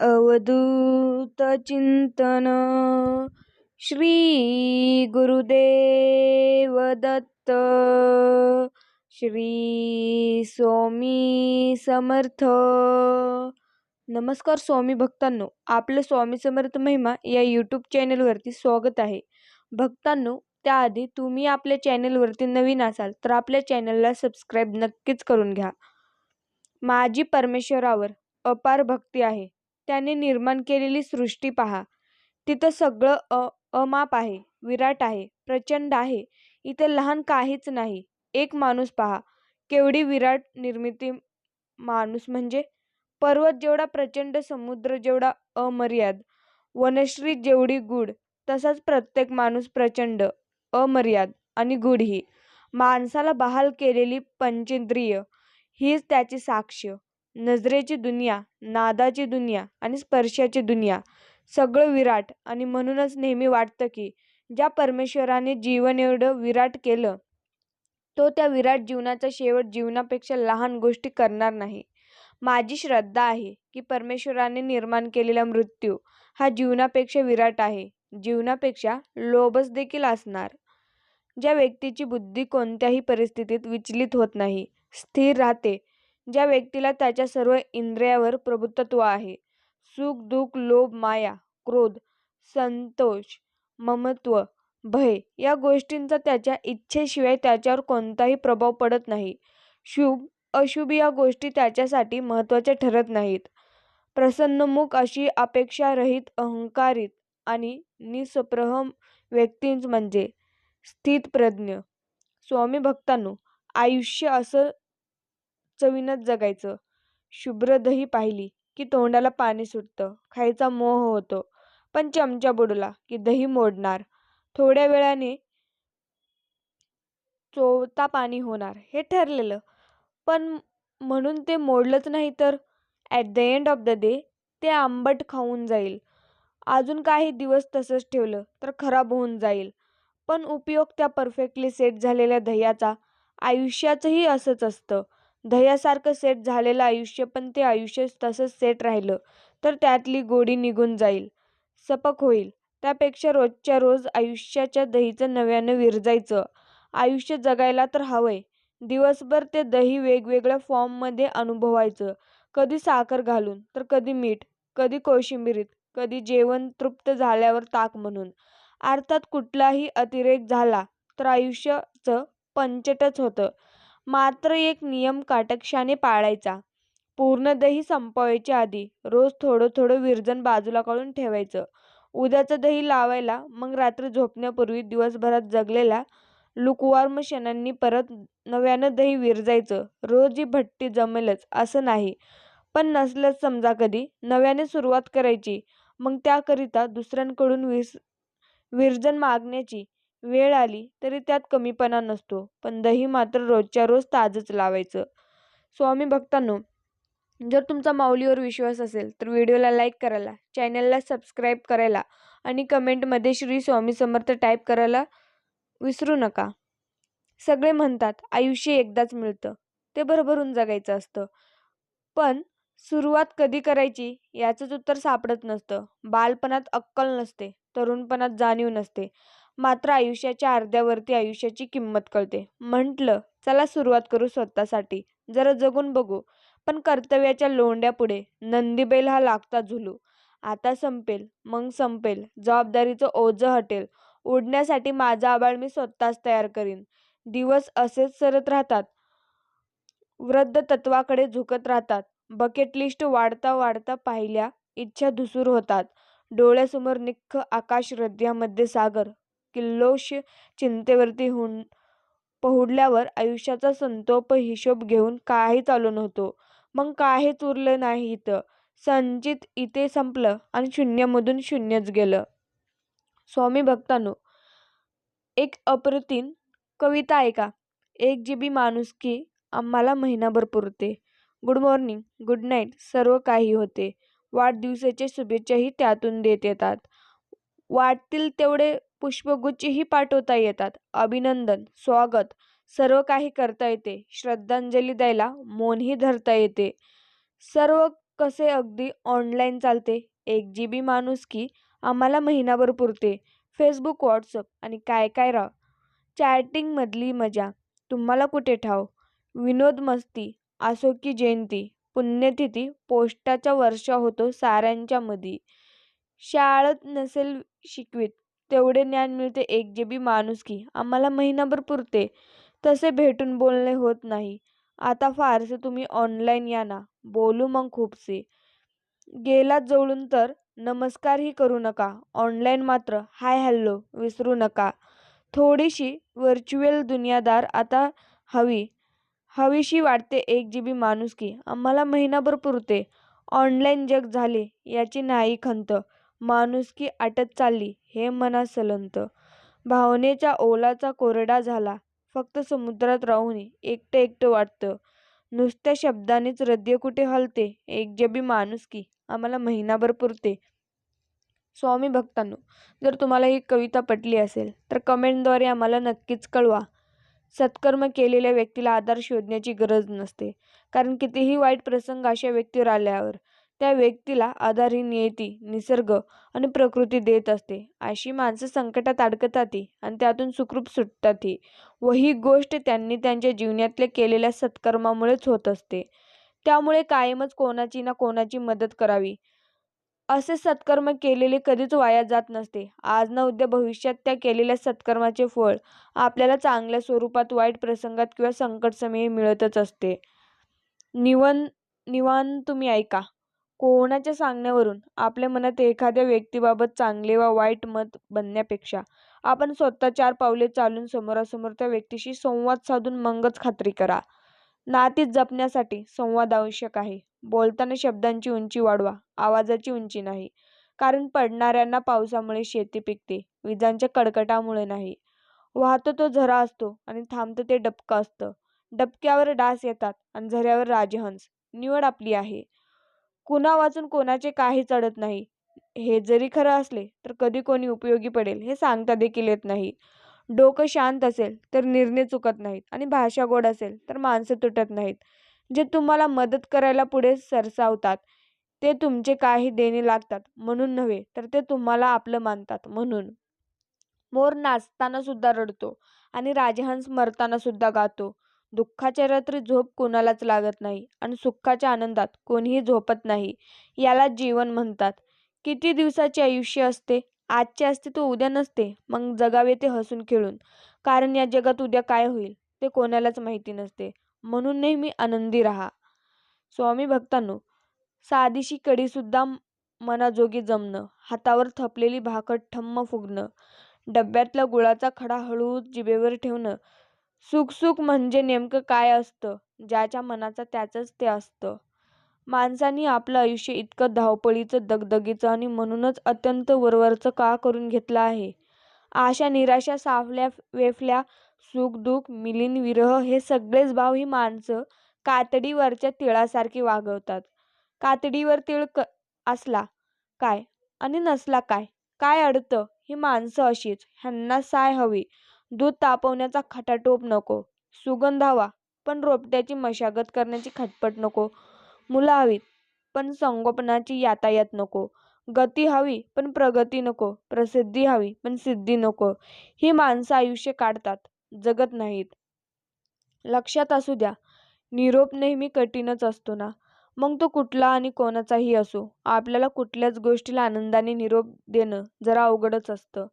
अवधूत चिंतन. श्री गुरुदेव दत्त श्री स्वामी समर्थ. नमस्कार स्वामी भक्तांनो आपलं स्वामी समर्थ महिमा या यूट्यूब चॅनलवरती स्वागत आहे. भक्तांनो त्याआधी तुम्ही आपल्या चॅनलवरती नवीन असाल तर आपल्या चॅनलला सबस्क्राईब नक्कीच करून घ्या. माझी परमेश्वरावर अपार भक्ती आहे. त्याने निर्माण केलेली सृष्टी पहा. तिथं सगळं अ अमाप आहे विराट आहे प्रचंड आहे. इथं लहान काहीच नाही. एक माणूस पहा. केवढी विराट निर्मिती माणूस म्हणजे? पर्वत जेवढा प्रचंड समुद्र जेवढा अमर्याद वनश्री जेवढी गुढ तसाच प्रत्येक माणूस प्रचंड अमर्याद आणि गुढही. माणसाला बहाल केलेली पंचेंद्रिय हीच त्याची साक्ष नजरेची दुनिया नादाची दुनिया आणि स्पर्शाची दुनिया. सगळं विराट आणि म्हणूनच नेहमी वाटतं की ज्या परमेश्वराने जीवन एवढं विराट केलं तो त्या विराट जीवनाचा शेवट जीवनापेक्षा लहान गोष्टी करणार नाही. माझी श्रद्धा आहे की परमेश्वराने निर्माण केलेला मृत्यू हा जीवनापेक्षा विराट आहे जीवनापेक्षा लोभस देखील असणार. ज्या व्यक्तीची बुद्धी कोणत्याही परिस्थितीत विचलित होत नाही स्थिर राहते ज्या व्यक्तीला त्याच्या सर्व इंद्रियावर प्रभुत्व आहे. सुख दुःख लोभ माया क्रोध संतोष ममत्व भय या गोष्टींचा त्याच्या इच्छेशिवाय त्याच्यावर कोणताही प्रभाव पडत नाही. शुभ अशुभ या गोष्टी त्याच्यासाठी महत्त्वाच्या ठरत नाहीत. प्रसन्नमुख अशी अपेक्षारहित अहंकारित आणि निस्पृह व्यक्तींच म्हणजे स्थितप्रज्ञ. स्वामी भक्तांनो आयुष्य असं चवीनच जगायचं. शुभ्र दही पाहिली की तोंडाला पाणी सुटतं. खायचा मोह होतो. पण चमचा बुडला की दही मोडणार. थोड्या वेळाने चोवता पाणी होणार. हे ठरलेलं. पण म्हणून ते मोडलंच नाही तर at the end of the day ते आंबट खाऊन जाईल. अजून काही दिवस तसंच ठेवलं तर खराब होऊन जाईल. पण उपयोग त्या परफेक्टली सेट झालेल्या दह्याचा आयुष्याचंही असंच असतं. दह्यासारखं सेट झालेलं आयुष्य पण ते आयुष्य तसंच सेट राहिलं तर त्यातली गोडी निघून जाईल. सपक होईल. त्यापेक्षा रोजच्या रोज आयुष्याच्या दहीचं नव्यानं विरजायचं. आयुष्य जगायला तर हवंय. दिवसभर ते दही वेगवेगळ्या फॉर्ममध्ये अनुभवायचं. कधी साखर घालून तर कधी मीठ कधी कोशिंबिरीत कधी जेवण तृप्त झाल्यावर ताक म्हणून. अर्थात कुठलाही अतिरेक झाला तर आयुष्याचं पंचटच होतं. मात्र एक नियम काटकशाने पाळायचा. पूर्ण दही संपवायच्या आधी रोज थोडं थोडं विरजन बाजूला काढून ठेवायचं. उद्याचं दही लावायला मग रात्री झोपण्यापूर्वी दिवसभरात जगलेल्या लुकवार्म क्षणांनी परत नव्यानं दही विरजायचं. रोज ही भट्टी जमेलच असं नाही. पण नसलंच समजा कधी नव्याने सुरुवात करायची. मग त्याकरिता दुसऱ्यांकडून विस विरजन मागण्याची वेळ आली तरी त्यात कमीपणा नसतो पण दही मात्र रोजच्या रोज ताजंच लावायचं. स्वामी भक्तांनो जर तुमचा माऊलीवर विश्वास असेल तर व्हिडिओला लाईक करायला चॅनलला सबस्क्राईब करायला आणि कमेंटमध्ये श्री स्वामी समर्थ टाईप करायला विसरू नका. सगळे म्हणतात आयुष्य एकदाच मिळतं. ते भरभरून जगायचं असतं. पण सुरुवात कधी करायची याचंच उत्तर सापडत नसतं. बालपणात अक्कल नसते तरुणपणात जाणीव नसते. मात्र आयुष्याच्या अर्ध्यावरती आयुष्याची किंमत कळते. म्हटलं चला सुरुवात करू स्वतःसाठी. जरा जगून बघू. पण कर्तव्याच्या लोंड्यापुढे नंदीबैल हा लागता झुलू. आता संपेल मग संपेल. जबाबदारीचं ओझं हटेल. उडण्यासाठी माझा आबाळ मी स्वतःच तयार करीन. दिवस असेच सरत राहतात. वृद्ध तत्वाकडे झुकत राहतात. बकेट लिस्ट वाढता वाढता पाहिल्या इच्छा धुसूर होतात. डोळ्यासमोर निख्ख आकाश हृदयामध्ये सागर. किल्लोश चिंतेवरती होऊन पहुडल्यावर आयुष्याचा संतोप हिशोब घेऊन काही चालू नव्हतो. मग काहीच उरलं नाही इथं? संचित इथे संपलं आणि शून्यामधून शून्यच गेलं. स्वामी भक्तानो एक अप्रतिम कविता ऐका. एक जी बी माणुसकी आम्हाला महिनाभर पुरते. गुड मॉर्निंग गुड नाईट सर्व काही होते. वाढदिवसाच्या शुभेच्छाही त्यातून देत येतात. वाटतील तेवढे पुष्पगुच्छही पाठवता येतात. अभिनंदन स्वागत. सर्व काही करता येते. श्रद्धांजली द्यायला मौनही धरता येते. सर्व कसे अगदी ऑनलाईन चालते. एक जी बी माणूस की आम्हाला महिनाभर पुरते. फेसबुक व्हॉट्सअप आणि काय काय राव? चॅटिंगमधली मजा. तुम्हाला कुठे ठाव? विनोद मस्ती असो की जयंती पुण्यतिथी पोस्टाचा वर्षा होतो साऱ्यांच्या मधी. शाळेत नसेल शिकवीत. तेवढे ज्ञान मिळते एक जी बी माणुसकी आम्हाला महिनाभर पुरते. तसे भेटून बोलणे होत नाही. आता फारसे तुम्ही ऑनलाईन या ना. बोलू मग खूपसे. गेलात जवळून तर नमस्कारही करू नका. ऑनलाईन मात्र हाय हॅलो विसरू नका. थोडीशी व्हर्च्युअल दुनियादार आता हवी. हवीशी वाटते एक जी बी माणुसकी आम्हाला महिनाभर पुरते. ऑनलाईन जग झाले याची नाही खंत. माणुसकी आटत चालली हे मना सलंत भावनेच्या ओलाचा कोरडा झाला. फक्त समुद्रात राहून एकटं एकटं वाटतं. नुसत्या शब्दानेच हृदय कुठे हलते? एक जी बी माणुसकी आम्हाला महिनाभर पुरते. स्वामी भक्तांनो जर तुम्हाला ही कविता पटली असेल तर कमेंटद्वारे आम्हाला नक्कीच कळवा. सत्कर्म केलेल्या व्यक्तीला आधार शोधण्याची गरज नसते. कारण कितीही वाईट प्रसंग अशा व्यक्तीवर आल्यावर त्या व्यक्तीला आधार ही नियती निसर्ग आणि प्रकृती देत असते. अशी माणसं संकटात अडकतातही आणि त्यातून सुखरूप सुटतातही व ही गोष्ट त्यांनी त्यांच्या जीवनातल्या केलेल्या सत्कर्मामुळेच होत असते. त्यामुळे कायमच कोणाची ना कोणाची मदत करावी. असे सत्कर्म केलेले कधीच वाया जात नसते. आज ना उद्या भविष्यात त्या केलेल्या सत्कर्माचे फळ आपल्याला चांगल्या स्वरूपात वाईट प्रसंगात किंवा संकटसमयी मिळतच असते. निवन निवान तुम्ही ऐका. कोणाच्या सांगण्यावरून? आपल्या मनात एखाद्या व्यक्तीबाबत चांगले वा वाईट मत बनण्यापेक्षा आपण स्वतः चार पावले चालून समोरासमोर त्या व्यक्तीशी संवाद साधून मगच खात्री करा. नाती जपण्यासाठी संवाद आवश्यक आहे. बोलताना शब्दांची उंची वाढवा आवाजाची उंची नाही. कारण पडणाऱ्यांना पावसामुळे शेती पिकते विजांच्या कडकटामुळे नाही. वाहतो तो झरा असतो आणि थांबतं ते डबकं असतं. डबक्यावर डास येतात आणि झऱ्यावर राजहंस. निवड आपली आहे. कुणा वाचून कोणाचे काही चढत नाही. हे जरी खरं असले तर कधी कोणी उपयोगी पडेल हे सांगता देखील येत नाही. डोकं शांत असेल तर निर्णय चुकत नाहीत आणि भाषा गोड असेल तर माणसं तुटत नाहीत. जे तुम्हाला मदत करायला पुढे सरसावतात ते तुमचे काही देणे लागतात. म्हणून नव्हे तर ते तुम्हाला आपलं मानतात. म्हणून. मोर नाचताना सुद्धा रडतो आणि राजहंस मरताना सुद्धा गातो. दुःखाच्या रात्री झोप कोणालाच लागत नाही आणि सुखाच्या आनंदात कोणीही झोपत नाही याला जीवन म्हणतात. किती दिवसाचे आयुष्य असते? आजचे असते तो उद्या नसते. मग जगावे ते हसून खेळून. कारण या जगात उद्या काय होईल? ते कोणालाच माहिती नसते. म्हणून नेहमी आनंदी राहा. स्वामी भक्तांनो साधीशी कडीसुद्धा मनाजोगी जमणं हातावर थपलेली भाकर ठम्म फुगणं डब्यातला गुळाचा खडा हळू जिभेवर ठेवणं सुखसुख म्हणजे नेमकं काय असतं? ज्याच्या मनाचं त्याचंच ते असतं. माणसानी आपलं आयुष्य इतकं धावपळीचं दगदगीचं आणि म्हणूनच अत्यंत वरवरचं का करून घेतलं आहे? आशा निराशा साफल्या वेफल्या सुख दुःख मिलिन विरह हे सगळेच भाव ही माणसं कातडीवरच्या तिळासारखी वागवतात. कातडीवर तिळ क असला काय? आणि नसला काय? काय अडतं? ही माणसं अशीच. ह्यांना साय हवी. दूध तापवण्याचा खटाटोप नको. सुगंध हवा पण रोपट्याची मशागत करण्याची खटपट नको. मुलं हवीत पण संगोपनाची यातायात नको. गती हवी पण प्रगती नको. प्रसिद्धी हवी पण सिद्धी नको. ही माणसं आयुष्य काढतात जगत नाहीत. लक्षात असू द्या निरोप नेहमी कठीणच असतो ना. मग तो कुठला आणि कोणाचाही असो. आपल्याला कुठल्याच गोष्टीला आनंदाने निरोप देणं जरा अवघडच असतं.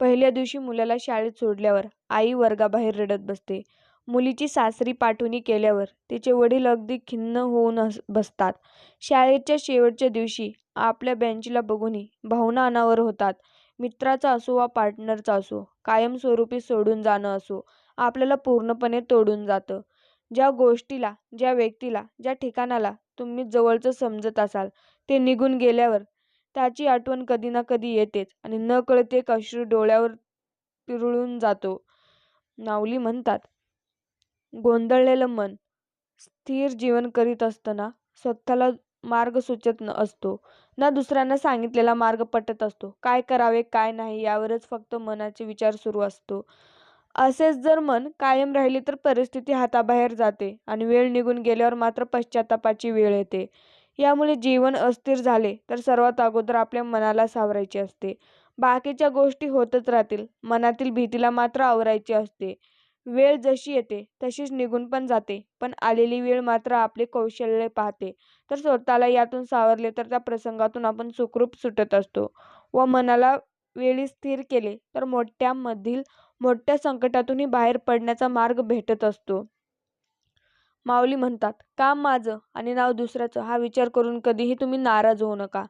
पहिल्या दिवशी मुलाला शाळेत सोडल्यावर आई वर्गाबाहेर रडत बसते. मुलीची सासरी पाठवणी केल्यावर तिचे वडील अगदी खिन्न होऊन बसतात. शाळेच्या शेवटच्या दिवशी आपल्या बेंचला बघूनही भावना अनावर होतात. मित्राचा असो वा पार्टनरचा असो कायमस्वरूपी सोडून जाणं असो आपल्याला पूर्णपणे तोडून जातं. ज्या गोष्टीला ज्या व्यक्तीला ज्या ठिकाणाला तुम्ही जवळचं समजत असाल ते निघून गेल्यावर त्याची आठवण कधी ना कधी येतेच आणि नकळत एक अश्रू डोळ्यावर पिरळून जातो. नावली म्हणतात गोंधळलेलं मन स्थिर जीवन करीत असताना स्वतःला मार्ग सुचत न असतो ना दुसऱ्यांना सांगितलेला मार्ग पटत असतो. काय करावे काय नाही यावरच फक्त मनाचे विचार सुरू असतो. असेच जर मन कायम राहिले तर परिस्थिती हाताबाहेर जाते आणि वेळ निघून गेल्यावर मात्र पश्चातापाची वेळ येते. यामुळे जीवन अस्थिर झाले तर सर्वात अगोदर आपल्या मनाला सावरायचे असते. बाकीच्या गोष्टी होतच राहतील मनातील भीतीला मात्र आवरायची असते. वेळ जशी येते तशीच निघून पण जाते पण आलेली वेळ मात्र आपले कौशल्य पाहते. तर स्वतःला यातून सावरले तर त्या प्रसंगातून आपण सुखरूप सुटत असतो. व मनाला वेळी स्थिर केले तर मोठ्यामधील मोठ्या संकटातूनही बाहेर पडण्याचा मार्ग भेटत असतो. माऊली म्हणतात काम माझं आणि नाव दुसऱ्याचं हा विचार करून कधीही तुम्ही नाराज होऊ नका.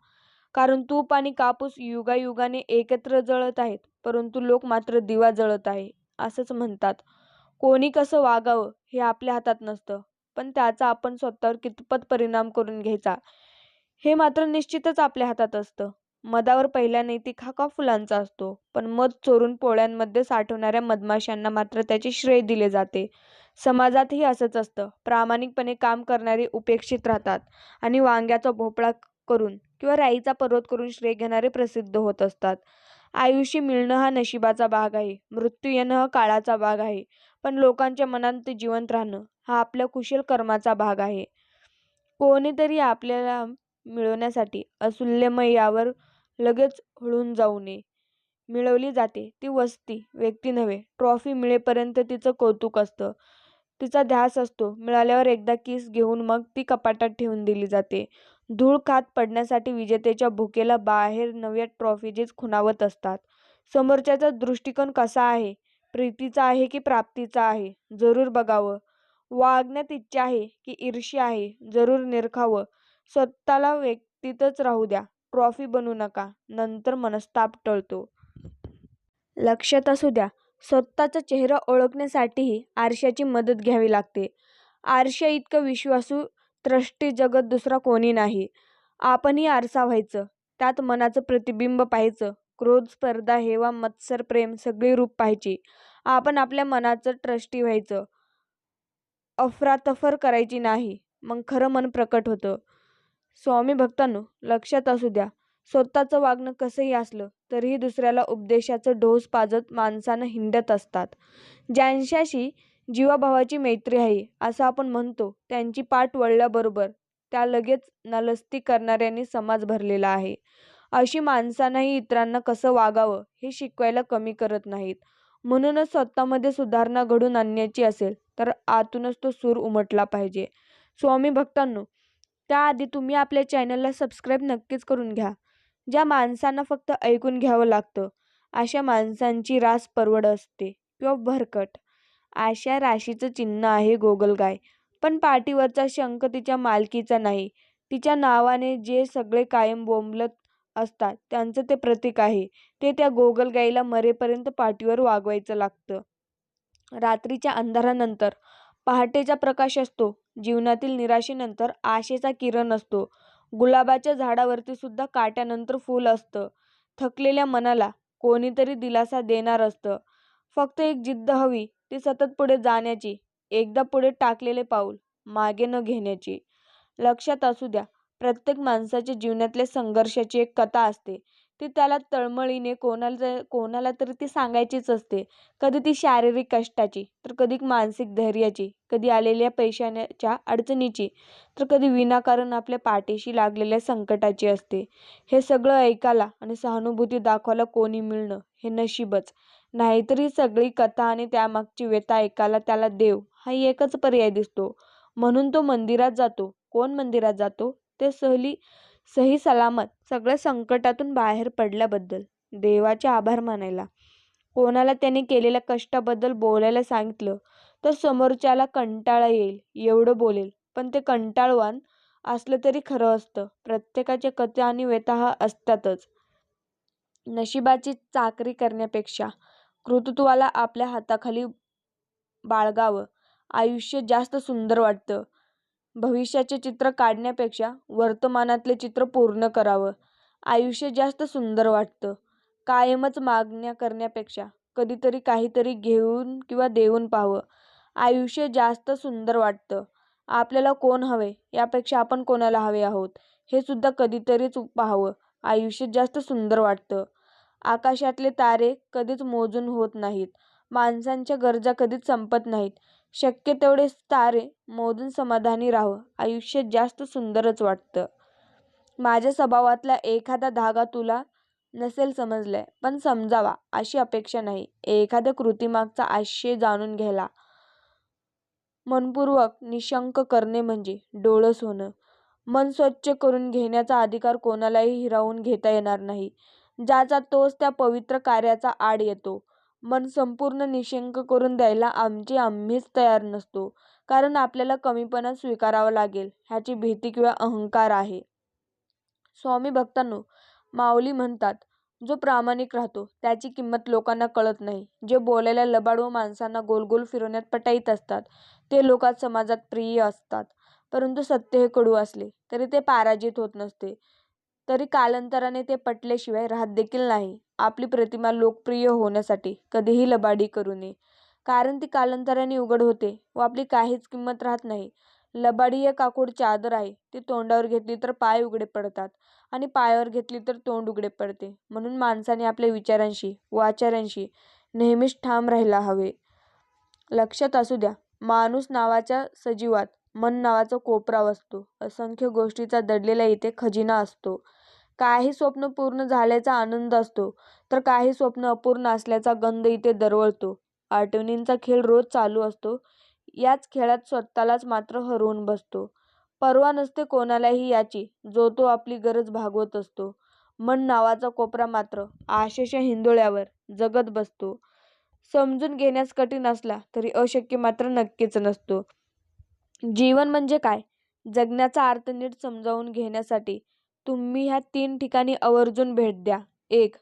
कारण तूप आणि कापूस युगायुगाने एकत्र जळत आहेत परंतु लोक मात्र दिवा जळत आहे असंच म्हणतात. कोणी कसं वागावं हे आपल्या हातात नसतं पण त्याचा आपण स्वतःवर कितपत परिणाम करून घ्यायचा हे मात्र निश्चितच आपल्या हातात असतं. मधावर पहिला नैतिक हा का फुलांचा असतो पण मध चोरून पोळ्यांमध्ये साठवणाऱ्या मधमाशांना मात्र त्याचे श्रेय दिले जाते. समाजातही असंच असतं. प्रामाणिकपणे काम करणारे उपेक्षित राहतात आणि वांग्याचा भोपळा करून किंवा राईचा पर्वत करून श्रेय घेणारे प्रसिद्ध होत असतात. आयुष्य मिळणं हा नशिबाचा भाग आहे. मृत्यू येणं हा काळाचा भाग आहे. पण लोकांच्या मनात ते जिवंत राहणं हा आपल्या कुशल कर्माचा भाग आहे. कोणीतरी आपल्याला मिळवण्यासाठी असुल्यमय यावर लगेच हळून जाऊ नये. मिळवली जाते ती वस्ती व्यक्ती नव्हे. ट्रॉफी मिळेपर्यंत तिचं कौतुक असतं. तिचा ध्यास असतो. मिळाल्यावर एकदा किस घेऊन मग ती कपाटात ठेवून दिली जाते. धूळ खात पडण्यासाठी विजेतेच्या भुकेला बाहेर नव्या ट्रॉफीजेच खुणावत असतात. समोरच्याचा दृष्टिकोन कसा आहे? प्रीतीचा आहे की प्राप्तीचा आहे? जरूर बघावं. वागण्यात इच्छा आहे की ईर्ष्या आहे? जरूर निरखावं. स्वतःला व्यक्तीतच राहू द्या. ट्रॉफी बनू नका. नंतर मनस्ताप टळतो. लक्षात असू द्या. स्वतःचा चेहरा ओळखण्यासाठीही आरशाची मदत घ्यावी लागते. आरशा इतकं विश्वासू त्रष्टी जगत दुसरा कोणी नाही. आपणही आरसा व्हायचं. त्यात मनाचं प्रतिबिंब पाहायचं. क्रोध स्पर्धा हेवा मत्सर प्रेम सगळी रूप पाहायची. आपण आपल्या मनाचं ट्रस्टी व्हायचं. अफरातफर करायची नाही. मग खरं मन प्रकट होतं. स्वामी भक्तांनो लक्षात असू द्या. स्वतःचं वागणं कसंही असलं तरीही दुसऱ्याला उपदेशाचं ढोस पाजत माणसानं हिंडत असतात. ज्यांच्याशी जीवाभावाची मैत्री आहे असं आपण म्हणतो त्यांची पाठ वळल्याबरोबर त्या लगेच नलस्ती करणाऱ्यांनी समाज भरलेला आहे. अशी माणसांनाही इतरांना कसं वागावं हे शिकवायला कमी करत नाहीत. म्हणूनच स्वतःमध्ये सुधारणा घडून आणण्याची असेल तर आतूनच तो सूर उमटला पाहिजे. स्वामी भक्तांनो त्याआधी तुम्ही आपल्या चॅनलला सबस्क्राईब नक्कीच करून घ्या. ज्या माणसांना फक्त ऐकून घ्यावं लागतं अशा माणसांची रास परवड असते किंवा भरकट. अशा राशीचं चिन्ह आहे गोगलगाय पण पाठीवरचा शंख तिच्या मालकीचा नाही. तिच्या नावाने जे सगळे कायम बोंबलत असतात त्यांचं ते प्रतीक आहे. ते त्या गोगलगाईला मरेपर्यंत पाठीवर वागवायचं लागतं. रात्रीच्या अंधारानंतर पहाटेचा प्रकाश असतो. जीवनातील निराशेनंतर आशेचा किरण असतो. गुलाबाच्या झाडावरती सुद्धा काट्यानंतर फूल असतं. थकलेल्या मनाला कोणीतरी दिलासा देणार असतं. फक्त एक जिद्द हवी ती सतत पुढे जाण्याची एकदा पुढे टाकलेले पाऊल मागे न घेण्याची. लक्षात असू द्या प्रत्येक माणसाच्या जीवनातल्या संघर्षाची एक कथा असते. ती त्याला तळमळीने कोणाला कोणाला तरी ती सांगायचीच असते. कधी ती शारीरिक कष्टाची तर कधी मानसिक धैर्याची कधी आलेल्या पैशाच्या अडचणीची तर कधी विनाकारण आपल्या पाठीशी लागलेल्या संकटाची असते. हे सगळं ऐकायला आणि सहानुभूती दाखवायला कोणी मिळणं हे नशीबच. नाहीतरी सगळी कथा आणि त्यामागची व्यथा ऐकायला त्याला देव हा एकच पर्याय दिसतो. म्हणून तो मंदिरात जातो. कोण मंदिरात जातो? ते सहली सही सलामत सगळ्या संकटातून बाहेर पडल्याबद्दल. देवाचे आभार मानायला. कोणाला त्याने केलेल्या कष्टाबद्दल बोलायला सांगितलं तर समोरच्याला कंटाळा येईल एवढं बोलेल. पण ते कंटाळवान असलं तरी खरं असतं. प्रत्येकाचे कथा आणि व्यथा असतातच. नशिबाची चाकरी करण्यापेक्षा कृतत्वाला आपल्या हाताखाली बाळगावं आयुष्य जास्त सुंदर वाटतं. भविष्याचे चित्र काढण्यापेक्षा वर्तमानातले चित्र पूर्ण करावं. आयुष्य जास्त सुंदर वाटतं. कायमच मागण्या करण्यापेक्षा कधीतरी काहीतरी घेऊन किंवा देऊन पाहावं. आयुष्य जास्त सुंदर वाटतं. आपल्याला कोण हवे? यापेक्षा आपण कोणाला हवे आहोत? हे सुद्धा कधीतरीच पाहावं. आयुष्य जास्त सुंदर वाटतं. आकाशातले तारे कधीच मोजून होत नाहीत. माणसांच्या गरजा कधीच संपत नाहीत. शक्य तेवढे तारे मोजून समाधानी राहावं आयुष्य जास्त सुंदरच वाटतं. माझ्या स्वभावातला एखादा धागा तुला नसेल समजलाय पण समजावा अशी अपेक्षा नाही. एखाद्या कृतीमागचा आशय जाणून घ्यायला मनपूर्वक निशंक करणे म्हणजे डोळस होणं. मन स्वच्छ करून घेण्याचा अधिकार कोणालाही हिरावून घेता येणार नाही. ज्याचा तोच त्या पवित्र कार्याचा आड येतो. मन संपूर्ण निशंक करून द्यायला आमचे आम्हीच तयार नसतो कारण आपल्याला कमीपणा स्वीकारावा लागेल ह्याची भीती किंवा अहंकार आहे. स्वामी भक्तांनो, माऊली म्हणतात, जो प्रामाणिक राहतो त्याची किंमत लोकांना कळत नाही. जे बोलायला लबाड व माणसांना गोल गोल फिरवण्यात पटाईत असतात ते लोकात समाजात प्रिय असतात. परंतु सत्य हे कडू असले तरी ते पराजित होत नसते तरी कालांतराने ते पटल्याशिवाय राहत देखील नाही. आपली प्रतिमा लोकप्रिय होण्यासाठी कधीही लबाडी करू नये. कारण ती कालांतराने उघड होते व आपली काहीच किंमत राहत नाही. लबाडी या काकूड चादर आहे. ती तोंडावर घेतली तर पाय उघडे पडतात आणि पायावर घेतली तर तोंड उघडे पडते. म्हणून माणसाने आपल्या विचारांशी व आचारांशी नेहमीच ठाम राहायला हवे. लक्षात असू द्या, माणूस नावाच्या सजीवात मन नावाचा कोपरा असतो असंख्य गोष्टीचा दडलेला इथे खजिना असतो. काही स्वप्न पूर्ण झाल्याचा आनंद असतो तर काही स्वप्न अपूर्ण असल्याचा गंध इथे दरवळतो. आठवणींचा खेळ रोज चालू असतो. याच खेळात स्वतःलाच मात्र हरवून बसतो. पर्वा नसते कोणालाही याची जो तो आपली गरज भागवत असतो. मन नावाचा कोपरा मात्र आशेच्या हिंदोळ्यावर जगत बसतो. समजून घेण्यास कठीण असला तरी अशक्य मात्र नक्कीच नसतो. जीवन म्हणजे काय, जगण्याचा अर्थ नीट समजावून घेण्यासाठी तुम्ही ह्या तीन ठिकाणी आवर्जून भेट द्या. एक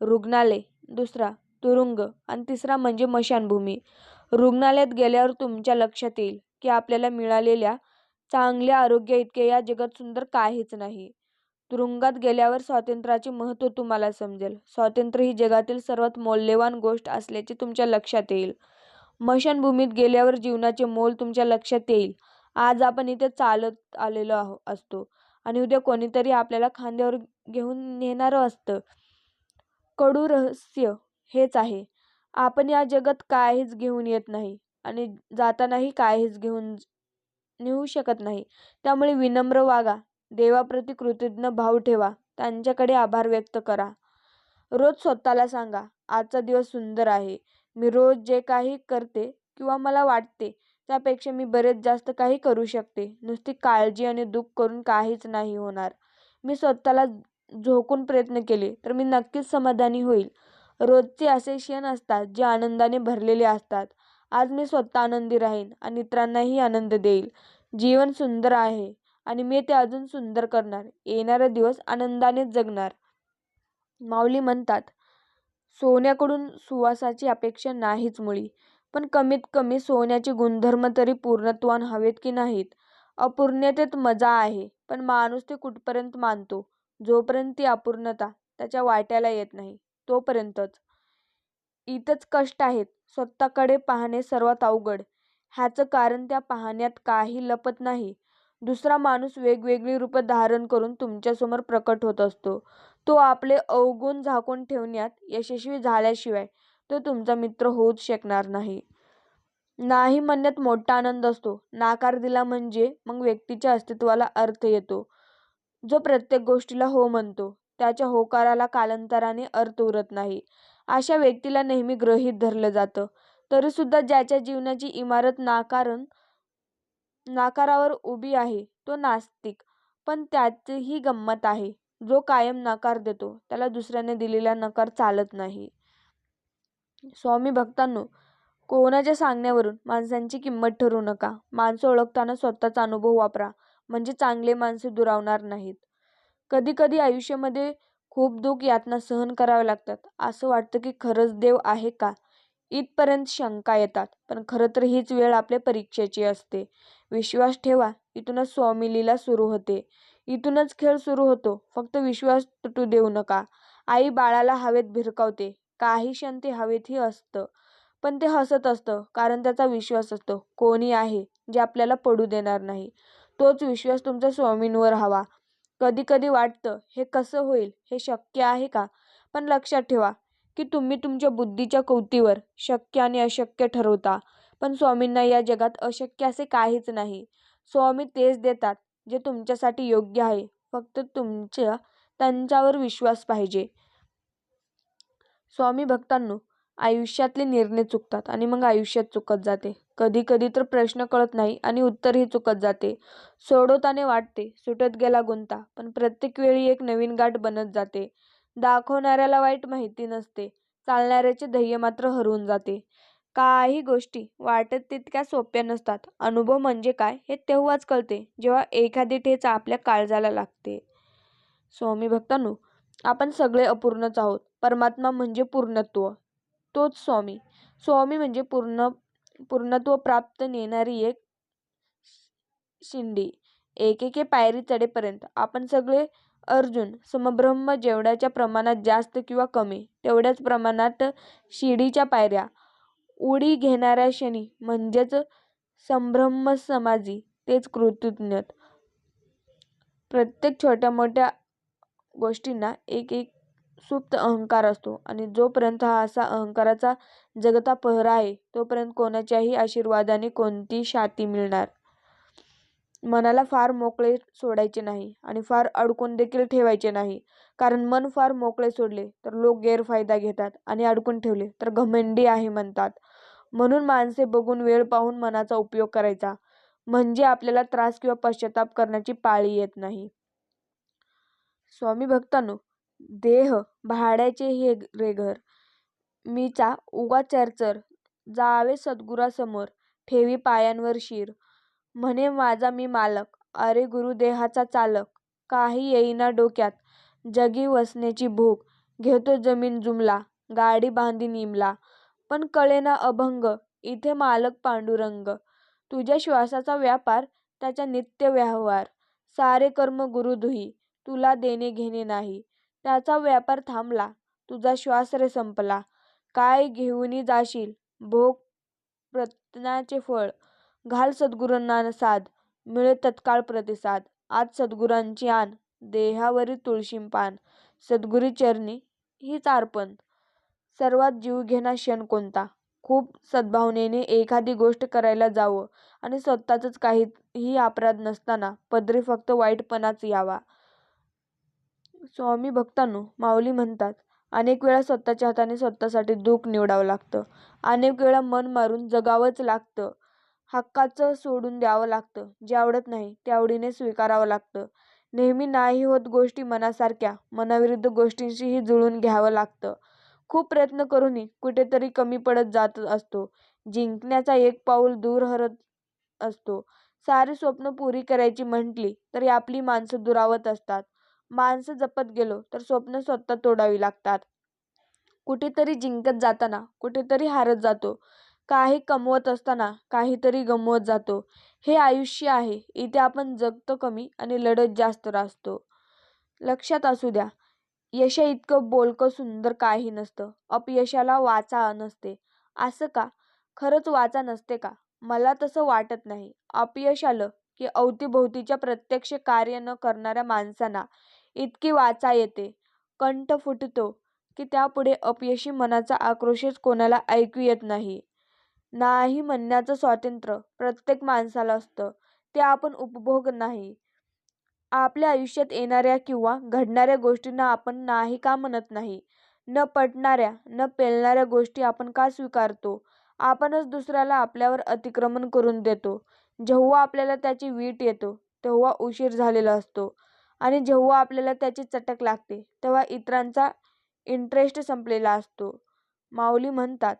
रुग्णालय, दुसरा तुरुंग आणि तिसरा म्हणजे मशानभूमी रुग्णालयात गेल्यावर तुमच्या लक्षात येईल की आपल्याला मिळालेल्या चांगल्या आरोग्याइतके या जगात सुंदर काहीच नाही. तुरुंगात गेल्यावर स्वातंत्र्याचे महत्त्व तुम्हाला समजेल. स्वातंत्र्य ही जगातील सर्वात मौल्यवान गोष्ट असल्याचे तुमच्या लक्षात येईल. स्मशानभूमीत गेल्यावर जीवनाचे मोल तुमच्या लक्षात येईल. आज आपण इथे चालत आलेलो आहो असतो आणि उद्या कोणीतरी आपल्याला खांद्यावर घेऊन नेणारं असतं. कडू रहस्य हेच आहे, आपण या जगात काहीच घेऊन येत नाही आणि जातानाही काहीच घेऊन नेऊ शकत नाही. त्यामुळे विनम्र वागा, देवाप्रती कृतज्ञ भाव ठेवा, त्यांच्याकडे आभार व्यक्त करा. रोज स्वतःला सांगा, आजचा दिवस सुंदर आहे. मी रोज जे काही करते किंवा मला वाटते त्यापेक्षा मी बरेच जास्त काही करू शकते. नुसती काळजी आणि दुःख करून काहीच नाही होणार. मी स्वतःला झोकून प्रयत्न केले तर मी नक्कीच समाधानी होईल रोजचे असे क्षण असतात जे आनंदाने भरलेले असतात. आज मी स्वतः आनंदी राहीन आणि इतरांनाही आनंद देईल जीवन सुंदर आहे आणि मी ते अजून सुंदर करणार. येणारे दिवस आनंदाने जगणार. माऊली म्हणतात, सोन्याकडून सुवासाची अपेक्षा नाहीच मुळी. पण कमीत कमी सोन्याचे गुणधर्म तरी पूर्णत्वान हवेत की नाहीत? अपूर्णतेत मजा आहे पण माणूस ते कुठपर्यंत मानतो? जोपर्यंत ती अपूर्णता त्याच्या वाट्याला येत नाही तोपर्यंतच. इथंच कष्ट आहेत. स्वतःकडे पाहणे सर्वात अवघड. ह्याचं कारण त्या पाहण्यात काही लपत नाही. दुसरा माणूस वेगवेगळी रूप धारण करून तुमच्यासमोर प्रकट होत असतो. तो आपले अवगुण झाकून ठेवण्यात यशस्वी झाल्याशिवाय तो तुमचा मित्र होऊच शकणार नाही. नाही म्हणण्यात मोठा आनंद असतो. नाकार दिला म्हणजे मग व्यक्तीच्या अस्तित्वाला अर्थ येतो. जो प्रत्येक गोष्टीला हो म्हणतो त्याच्या होकाराला कालांतराने अर्थ उरत नाही. अशा व्यक्तीला नेहमी ग्रहीत धरलं जातं. तरीसुद्धा ज्याच्या जीवनाची इमारत नाकारावर उभी आहे तो नास्तिक. पण त्यातही गंमत आहे. जो कायम नकार देतो त्याला दुसऱ्याने दिलेला नकार चालत नाही. स्वामी भक्तांनो, कोणाच्या सांगण्यावरून माणसांची किंमत ठरू नका. माणसं ओळखताना स्वतःचा अनुभव वापरा म्हणजे चांगले माणसे दुरावणार नाहीत. कधी कधी आयुष्यामध्ये खूप दुःख यातना सहन कराव्या लागतात. असं वाटतं की खरंच देव आहे का, इथपर्यंत शंका येतात. पण खरं तर हीच वेळ आपल्या परीक्षेची असते. विश्वास ठेवा, इथूनच स्वामीलीला सुरू होते. इथूनच खेळ सुरू होतो. फक्त विश्वास तुटू देऊ नका. आई बाळाला हवेत भिरकावते. काही क्षण ते हवेतही असतं. पण ते हसत असतं कारण त्याचा विश्वास असतो कोणी आहे जे आपल्याला पडू देणार नाही. तोच विश्वास तुमच्या स्वामींवर हवा. कधी कधी वाटतं हे कसं होईल, हे शक्य आहे का? पण लक्षात ठेवा की तुम्ही तुमच्या बुद्धीच्या कवतीवर शक्य आणि अशक्य ठरवता. पण स्वामींना या जगात अशक्य असे काहीच नाही. स्वामी तेच देतात जे तुमच्यासाठी योग्य आहे. फक्त तुमच्या त्यांच्यावर विश्वास पाहिजे. स्वामी भक्तांनो, आयुष्यातले निर्णय चुकतात आणि मग आयुष्यात चुकत जाते. कधी कधी तर प्रश्न कळत नाही आणि उत्तरही चुकत जाते. सोडवताने वाटते सुटत गेला गुंता, पण प्रत्येक वेळी एक नवीन गाठ बनत जाते. दाखवणाऱ्याला वाईट माहिती नसते, चालणाऱ्याचे ध्येय मात्र हरवून जाते. काही गोष्टी वाटत तितक्या सोप्या नसतात. अनुभव म्हणजे काय हे तेव्हाच कळते, जेव्हा एखादी ठेच आपल्या काळजाला लागते. स्वामी भक्तांनो, आपण सगळे अपूर्णच आहोत. परमात्मा म्हणजे पूर्णत्व. तोच स्वामी. स्वामी म्हणजे पूर्ण पूर्णत्व प्राप्त नेणारी एक शिंडी एकेके पायरी चढेपर्यंत आपण सगळे अर्जुन समब्रह्म जेवढ्याच्या प्रमाणात जास्त किंवा कमी, तेवढ्याच प्रमाणात शिडीच्या पायऱ्या. उडी घेणाऱ्या क्षणी म्हणजेच संभ्रमसमाधी तेच कृतज्ञ प्रत्येक छोट्या मोठ्या गोष्टींना एक एक सुप्त अहंकार असतो आणि जोपर्यंत हा असा अहंकाराचा जगता पहरा आहे, तोपर्यंत कोणाच्याही आशीर्वादाने कोणती शाती मिळणार? मनाला फार मोकळे सोडायचे नाही आणि फार अडकून देखील ठेवायचे नाही. कारण मन फार मोकळे सोडले तर लोक गैरफायदा घेतात आणि अडकून ठेवले तर घमंडी आहे म्हणतात. म्हणून माणसे बघून वेळ पाहून मनाचा उपयोग करायचा, म्हणजे आपल्याला त्रास किंवा पश्चाताप करण्याची पाळी येत नाही. स्वामी भक्तांनो, देह भाड्याचे हे रे घर. मीचा उगा चरचर. जावे सद्गुरासमोर ठेवी पायांवर शिर. म्हणे माझा मी मालक, अरे गुरु देहाचा चालक. काही येईना डोक्यात, जगी वसण्याची भूक. घेतो जमीन जुमला, गाडी बांधी निमला पण कळेना अभंग, इथे मालक पांडुरंग. तुझ्या श्वासाचा व्यापार, त्याचा नित्य व्यवहार. सारे कर्म गुरुदुही तुला देणे घेणे नाही. त्याचा व्यापार थांबला, तुझा श्वास रे संपला. काय घेऊनी जाशील, भोग प्रयत्नाचे फळ. घाल सद्गुरूंना साध मिळे तत्काळ प्रतिसाद. आज सद्गुरांची आण, देहावरी तुळशीचे पान. सद्गुरी चरणी हीच अर्पण. सर्वात जीवघेणा क्षण कोणता? खूप सद्भावनेने एखादी गोष्ट करायला जावं आणि स्वतःचंच काहीही अपराध नसताना पदरी फक्त वाईटपणाच यावा. स्वामी भक्तांनो, माऊली म्हणतात, अनेक वेळा स्वतःच्या हाताने स्वतःसाठी दुःख निवडावं लागतं. अनेक वेळा मन मारून जगावंच लागतं. हक्काचं सोडून द्यावं लागतं. जे आवडत नाही, ते आवडीने स्वीकारावं लागतं. नेहमी नाही होत गोष्टी मनासारख्या, मनाविरुद्ध गोष्टींशीही जुळून घ्यावं लागतं. खूप प्रयत्न करूनही कुठेतरी कमी पडत जात असतो. जिंकण्याचा एक पाऊल दूर हरत असतो. सारी स्वप्न पुरी करायची म्हटली तरी आपली माणसं दुरावत असतात. माणसं जपत गेलो तर स्वप्न स्वतः तोडावी लागतात. कुठेतरी जिंकत जाताना कुठेतरी हारत जातो. काही कमवत असताना काहीतरी गमवत जातो. हे आयुष्य आहे. इथे आपण जगतो कमी आणि लढत जास्त राहतो लक्षात असू द्या, यशाइतकं बोलकं सुंदर काही नसतं. अपयशाला वाचा नसते. असं का? खरंच वाचा नसते का? मला तसं वाटत नाही. अपयश आलं की अवतीभवतीच्या प्रत्यक्ष कार्य न करणाऱ्या माणसांना इतकी वाचा येते, कंठ फुटतो की त्यापुढे अपयशी मनाचा आक्रोशच कोणाला ऐकू येत नाही. नाही म्हणण्याचं स्वातंत्र्य प्रत्येक माणसाला असतं, ते आपण उपभोग नाही. आपल्या आयुष्यात येणाऱ्या किंवा घडणाऱ्या गोष्टींना आपण नाही का म्हणत नाही? न पटणाऱ्या, न पेलणाऱ्या गोष्टी आपण का स्वीकारतो? आपणच दुसऱ्याला आपल्यावर अतिक्रमण करून देतो. जेव्हा आपल्याला त्याची वीट येतो तेव्हा उशीर झालेला असतो आणि जेव्हा आपल्याला त्याची चटक लागते, तेव्हा इतरांचा इंटरेस्ट संपलेला असतो. माऊली म्हणतात,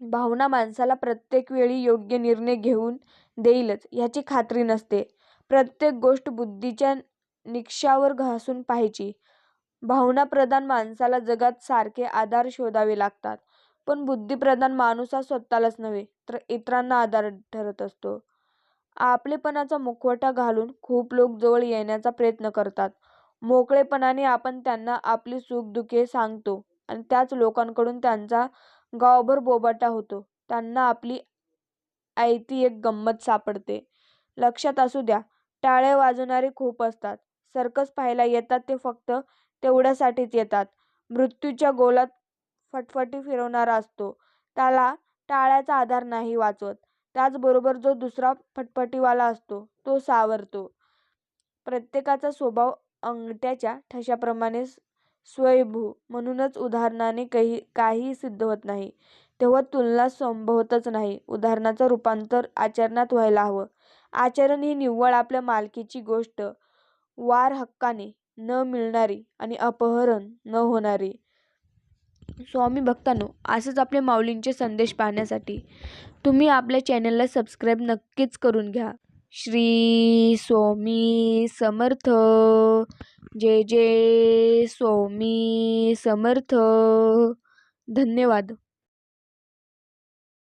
भावना माणसाला प्रत्येक वेळी योग्य निर्णय घेऊन देईलच ह्याची खात्री नसते. प्रत्येक गोष्ट बुद्धीच्या निकषावर घासून पाहायची. भावनाप्रधान माणसाला जगात सारखे आधार शोधावे लागतात. पण बुद्धिप्रधान माणूस हा स्वतःलाच नव्हे, तर इतरांना आधार ठरत असतो. आपलेपणाचा मुखवटा घालून खूप लोक जवळ येण्याचा प्रयत्न करतात. मोकळेपणाने आपण त्यांना आपली सुखदुःखे सांगतो आणि त्याच लोकांकडून त्यांचा गावभर बोभाटा होतो. त्यांना आपली आयती एक गंमत सापडते. लक्षात असू द्या, टाळे वाजवणारे खूप असतात. सर्कस पाहायला येतात ते फक्त तेवढ्यासाठीच येतात. मृत्यूच्या गोलात फटफटी फिरवणारा असतो, त्याला टाळ्याचा आधार नाही वाचवत. त्याचबरोबर जो दुसरा फटफटीवाला असतो तो सावरतो. प्रत्येकाचा स्वभाव अंगठ्याच्या ठशाप्रमाणे स्वयंभू म्हणूनच उदाहरणाने काही काही सिद्ध होत नाही. तेव्हा तुलना संभवतच नाही. उदाहरणाचं रूपांतर आचरणात व्हायला हवं. आचरण ही निव्वळ आपल्या मालकीची गोष्ट. वार हक्काने न मिळणारी आणि अपहरण न होणारी. स्वामी भक्तांनो असंच आपल्या माऊलींचे संदेश पाहण्यासाठी तुम्ही आपल्या चॅनलला सबस्क्राईब नक्कीच करून घ्या. श्री स्वामी समर्थ. जय जय स्वामी समर्थ. धन्यवाद.